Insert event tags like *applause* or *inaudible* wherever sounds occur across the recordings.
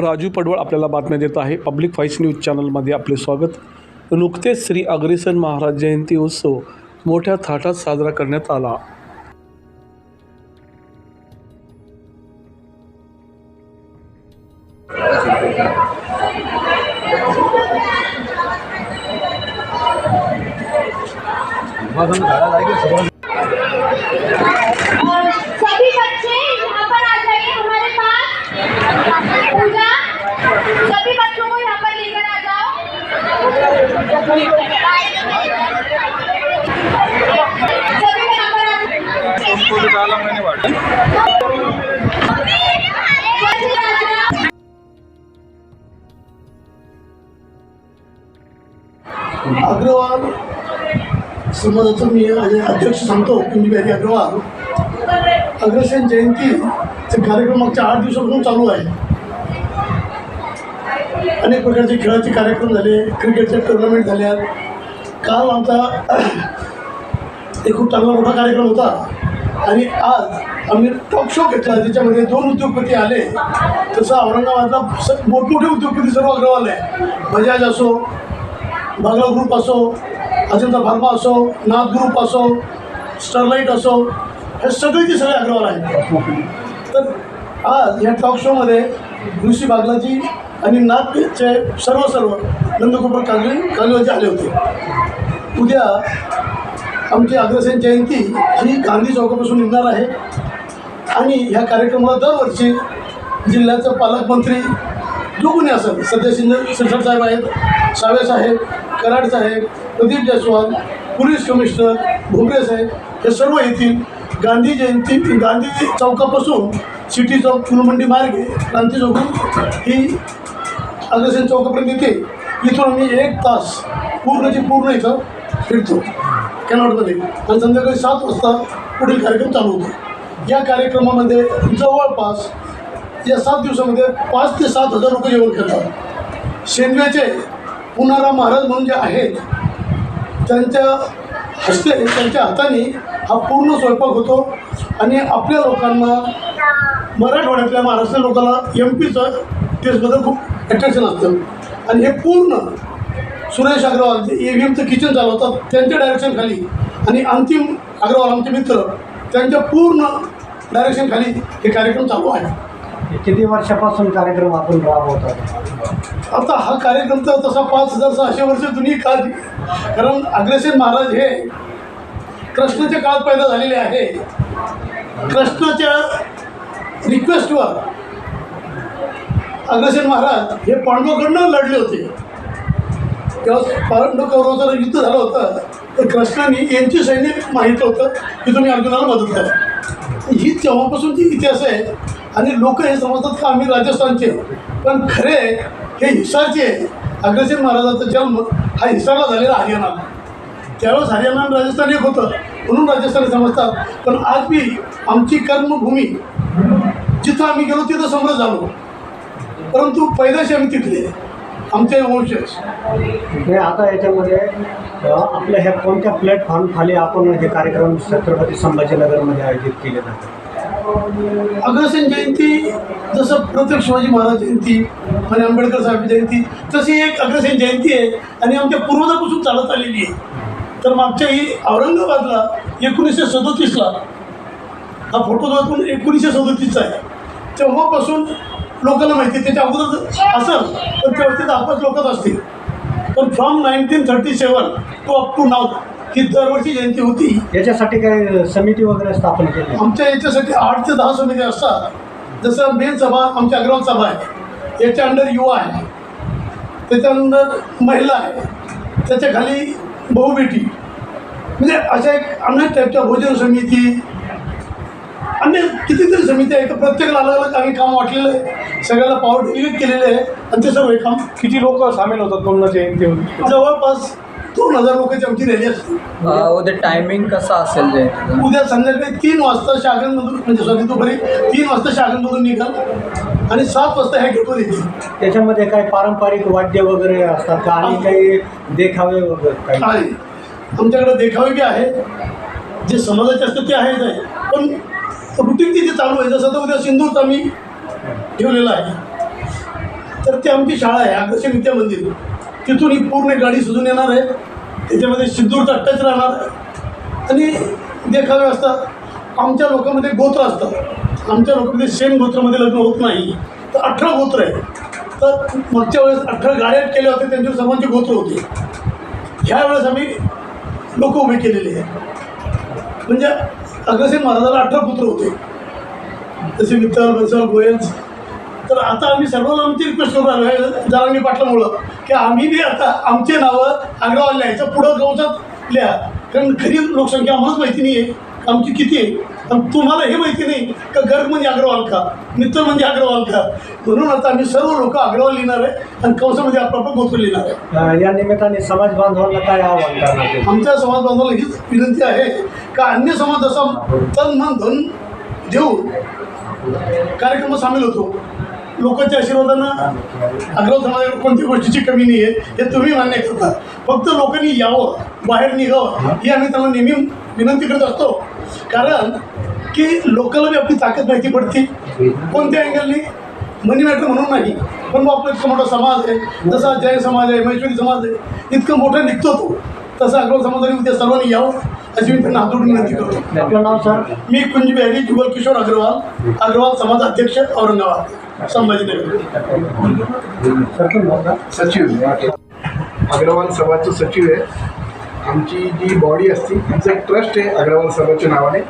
राजू पडवळ आपल्याला बातम्या देत आहे. पब्लिक व्हॉइस न्यूज चॅनलमध्ये आपले स्वागत. नुकतेच श्री अग्रेसन महाराज जयंती उत्सव मोठ्या थाटात साजरा करण्यात आला. अग्रवाल समाजाचं मी आज अध्यक्ष सांगतो कुंजीबेरी अग्रवाल. अग्रसेन जयंतीचे कार्यक्रम मागच्या आठ दिवसापासून चालू आहे. अनेक प्रकारचे खेळाचे कार्यक्रम झाले क्रिकेटचे टुर्नामेंट झाल्या काल आमचा *coughs* एक खूप चांगला मोठा कार्यक्रम होता. आणि आज आम्ही टॉक शो घेतला त्याच्यामध्ये दोन उद्योगपती आले. तसं औरंगाबादला स मोठमोठे उद्योगपती सर्व अग्रवाल आहे बजाज असो बागला ग्रुप असो अजंता फार्मा असो नाथ ग्रुप असो स्टरलाईट असो हे सगळेचे सगळे अग्रवाल आहेत. तर आज या टॉक शोमध्ये ऋषी बागलाची आणि नाथचे सर्व सर्व नंदकुमार कागले कागलेवाजी आले होते. उद्या आमची अग्रसेन जयंती ही गांधी चौकापासून निघणार आहे. आणि ह्या कार्यक्रमाला दरवर्षी जिल्ह्याचं पालकमंत्री जो कोणी असेल सध्या शिंदे शिरसाट साहेब आहेत सावे साहेब कराड साहेब प्रदीप जयस्वाल पोलीस कमिशनर भोगरे साहेब हे सर्व येतील. गांधी जयंती गांधी चौकापासून सिटी चौक फुलमंडी मार्गे क्रांती चौक ही अग्रसेन चौकापर्यंत येते. इथून आम्ही एक तास पूर्णची पूर्ण इथं फिरतो. कॅनॉटमध्ये. आणि संध्याकाळी सात वाजता पुढील कार्यक्रम चालू होतो. या कार्यक्रमामध्ये जवळपास या सात दिवसामध्ये पाच ते सात हजार रुपये जेवण करतात. शेंद्रेचे पुनारा महाराज म्हणून जे आहेत त्यांच्या हस्ते त्यांच्या हाताने हा पूर्ण स्वयंपाक होतो आणि आपल्या लोकांना मराठवाड्यातल्या महाराष्ट्र लोकांना एम पीचं टेस्टबद्दल खूप अट्रॅक्शन असतं. आणि हे पूर्ण सुरेश अग्रवाल जे ए व्ही एमचं किचन चालवतात त्यांच्या डायरेक्शन खाली आणि अंतिम अग्रवाल आमचे मित्र त्यांच्या पूर्ण डायरेक्शन खाली हे कार्यक्रम चालू आहे. किती वर्षापासून कार्यक्रम आपण राबवतात आता हा कार्यक्रम तर तसा पाच हजार सहाशे वर्ष जुनी काळ कारण अग्रसेन महाराज हे कृष्णाच्या काळात पैदा झालेले आहे. कृष्णाच्या रिक्वेस्टवर अग्रसेन महाराज हे पांडवाकडनं लढले होते. तेव्हा पांडव कौरवाचं युद्ध झालं होतं. तर कृष्णाने यांचे सैन्य माहीत होतं की तुम्ही अर्जुनाला मदत करा. ही तेव्हापासूनची इतिहास आहे आणि लोक हे समजतात का आम्ही राजस्थानचे पण खरे हे हिसारचे अग्रसेन महाराजाचा जन्म हा हिसारला झालेला हरियाणाला त्यावेळेस हरियाणा आणि राजस्थान एक होतं म्हणून राजस्थानी समजतात. पण आज बी आमची कर्मभूमी जिथं आम्ही गेलो तिथं समृद्ध झालो. परंतु पैदाशी आम्ही तिथले आमचे वंशज. हे आता याच्यामध्ये आपल्या ह्या कोणत्या प्लॅटफॉर्म खाली आपण हे कार्यक्रम छत्रपती संभाजीनगरमध्ये आयोजित केले जातात? अग्रसेन जयंती जसं प्रत्येक शिवाजी महाराज जयंती आणि आंबेडकर साहेब जयंती तशी एक अग्रसेन जयंती आहे. आणि आमच्या पूर्वजापासून चालत आलेली आहे. तर मागच्या ही औरंगाबादला एकोणीसशे सदोतीसला हा फोटो तो एकोणीसशे सदोतीसचा आहे. तेव्हापासून लोकांना माहिती आहे. त्याच्या अगोदर असेल तर तेव्हा ते दहा पाच लोकच असतील. पण from nineteen thirty seven to up to नाव ही दरवर्षी जयंती होती. याच्यासाठी काही समिती वगैरे स्थापन केली? आमच्या याच्यासाठी आठ ते दहा समित्या असतात. जसं मेन सभा आमची अग्रवाल सभा आहे. याच्या अंडर युवा आहे. त्याच्यानंतर महिला आहे. त्याच्याखाली बहुबेटी म्हणजे अशा एक अनेक टाईपच्या भोजन समिती अनेक कितीतरी समिती आहे तर प्रत्येकाला अलग अलग काही काम वाटलेलं आहे. सगळ्याला पावर डिलिव्हर केलेले आहे. आणि ते सर्व हे काम किती लोक सामील होतात पूर्ण जयंतीवर जवळपास दोन हजार लोकांची आमची रॅली असते. अ, उद्या टायमिंग कसा असेल जयंतीचा उद्या संध्याकाळी तीन वाजता शागनमधून म्हणजे सॉरी दुपारी तीन वाजता शागनमधून निघाल आणि सात वाजता ह्या गेटवर येतील त्याच्यामध्ये काही पारंपरिक वाद्य वगैरे असतात का? आणि काही देखावे वगैरे काही? आहे आमच्याकडे देखावे बी आहे जे समाजाचे असतं ते आहेच आहे पण रुटीन तिथे चालू आहे. जसं आता उद्या सिंदूरचा आम्ही ठेवलेला आहे. तर ती आमची शाळा आहे आकर्षण विद्या मंदिर. तिथून ही पूर्ण गाडी सुजून येणार आहे. त्याच्यामध्ये सिद्धूरचा टच राहणार आहे. आणि देखावे असतात. आमच्या लोकांमध्ये गोत्र असतात. आमच्या लोकांमध्ये सेम गोत्रामध्ये लग्न होत नाही. तर अठरा गोत्र आहे तर मागच्या वेळेस अठरा गाड्या केल्या होत्या त्यांच्या सर्वांचे गोत्र होते. ह्या वेळेस आम्ही लोक उभे केलेले आहे म्हणजे अग्रसेन महाराजाला अठरा पुत्र होते. जसे विठ्ठल बसव गोयल तर आता आम्ही सर्वांना आमची रिक्वेस्ट करून आलो आहे जरांगी पाटलामुळं. की आम्ही बी आता आमचे नावं अग्रवाल लिहायचं पुढं गवसात लिहा. कारण खरी लोकसंख्या आम्हालाच माहिती नाही आहे आमची किती आहे? आणि तुम्हाला हे माहिती नाही का गर्ग म्हणजे अग्रवाल का? मित्र म्हणजे अग्रवाल का? म्हणून आता आम्ही सर्व लोक अग्रवाल लिहिणार आहे आणि कंसामध्ये आपलं गोत्र लिहिणार आहे. या निमित्ताने समाज बांधवांना काय आव्हान करणार? आमच्या समाज बांधवाला हीच विनंती आहे का अन्य समाज जसा तन मन धन देऊन कार्यक्रमात सामील होतो. लोकांच्या आशीर्वादानं अग्रव समाजाला कोणत्या गोष्टीची कमी नाही आहे हे तुम्ही मान्य करता फक्त लोकांनी यावं बाहेर निघावं ही आम्ही त्यांना नेहमी विनंती करत असतो. कारण की लोकांना बी आपली ताकद माहिती पडते. कोणत्या अँगलनी मनी मॅटर म्हणून नाही. पण मग आपला इतका मोठा समाज आहे. जसा जैन समाज आहे महेश्वरी समाज आहे इतकं मोठा निघतो तो. तसा अग्रवाल समाजाने उद्या सर्वांनी यावं अशी मी त्यांना हातोडून विनंती करतो. आपलं नाव सर? मी कुंज बिहारी जुगल किशोर अग्रवाल. अग्रवाल समाज अध्यक्ष औरंगाबाद. संभाजीनगर. सचिव अग्रवाल सभाचं सचिव आहे. आमची जी बॉडी असते आमचं एक ट्रस्ट आहे अग्रवाल सभाच्या नावाने.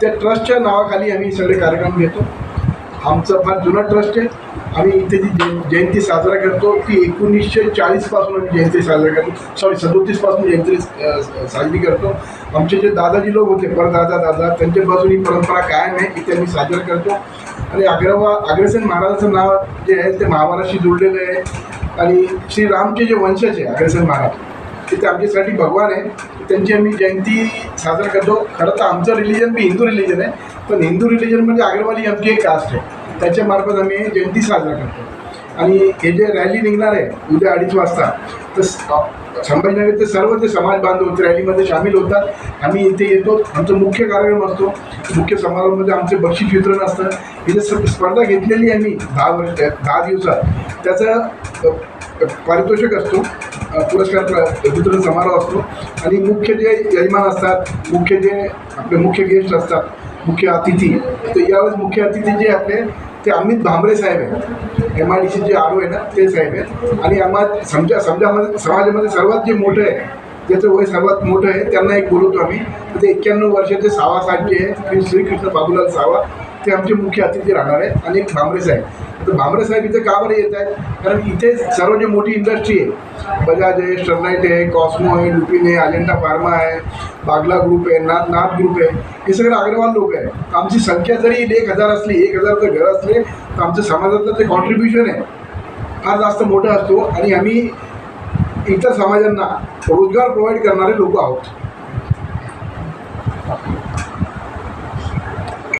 त्या ट्रस्टच्या नावाखाली आम्ही सगळे कार्यक्रम घेतो. आमचं फार जुनं ट्रस्ट आहे. आम्ही इथे जी जय जयंती साजरा करतो ती एकोणीसशे चाळीसपासून आम्ही जयंती साजरा करतो. सॉरी सदोतीसपासून जयंती साजरी करतो. आमचे जे दादाजी लोक होते परदादा दादा त्यांच्यापासून ही परंपरा कायम आहे इथे आम्ही साजरा करतो. आणि अग्रवा अग्रसेन महाराजाचं नाव जे आहे ते महाभारतशी जुळलेलं आहे. आणि श्रीरामचे जे वंशज आहे अग्रसेन महाराज तिथे आमच्यासाठी भगवान आहे. त्यांची आम्ही जयंती साजरा करतो. खरं तर आमचं रिलिजन बी हिंदू रिलिजन आहे पण हिंदू रिलिजन म्हणजे अग्रवाली आमची एक कास्ट आहे. त्याच्यामार्फत आम्ही जयंती साजरा करतो. आणि हे जे रॅली निघणार आहे उद्या अडीच वाजता तर संभाजीनगर ते सर्व ते समाज बांधव रॅलीमध्ये सामील होतात. आम्ही इथे येतो आमचा मुख्य कार्यक्रम असतो. मुख्य समारोहामध्ये आमचे बक्षीस वितरण असतं. इथे स्पर्धा घेतलेली आहे मी दहा वर्ष दहा दिवसात. त्याचं पारितोषिक असतो. पुरस्कार वितरण समारोह असतो. आणि मुख्य जे यजमान असतात मुख्य जे आपले मुख्य गेस्ट असतात मुख्य अतिथी तर यावेळेस मुख्य अतिथी जे आपले ते अमित भांबरे साहेब आहेत. M I D C J R O आहे ना ते साहेब आहेत. आणि आम्हा समजा समजामध्ये समाजामध्ये सर्वात जे मोठं आहे त्याचं वय सर्वात मोठं आहे त्यांना एक बोलवतो आम्ही. तर ते एक्क्याण्णव वर्षाचे सावा साहेब जे आहे श्रीकृष्ण बाबूलाल सावा ते आमचे मुख्य अतिथी राहणार आहेत. आणि एक भांबरे साहेब. तर भांबरे साहेब इथे का बरं येत आहेत? कारण इथे सर्व जे मोठी इंडस्ट्री आहे बजाज आहे स्टरलाईट आहे कॉस्मो आहे लुपिन आहे अजेंडा फार्मा आहे बागला ग्रुप आहे नाथ नाथ ग्रुप आहे हे सगळे अग्रवाल लोक आहे आमची संख्या जरी एक हजार असली एक हजारचं घर असले तर आमच्या समाजातलं जे कॉन्ट्रीब्युशन आहे. फार जास्त मोठं असतो आणि आम्ही इतर समाजांना रोजगार प्रोव्हाइड करणारे लोक आहोत.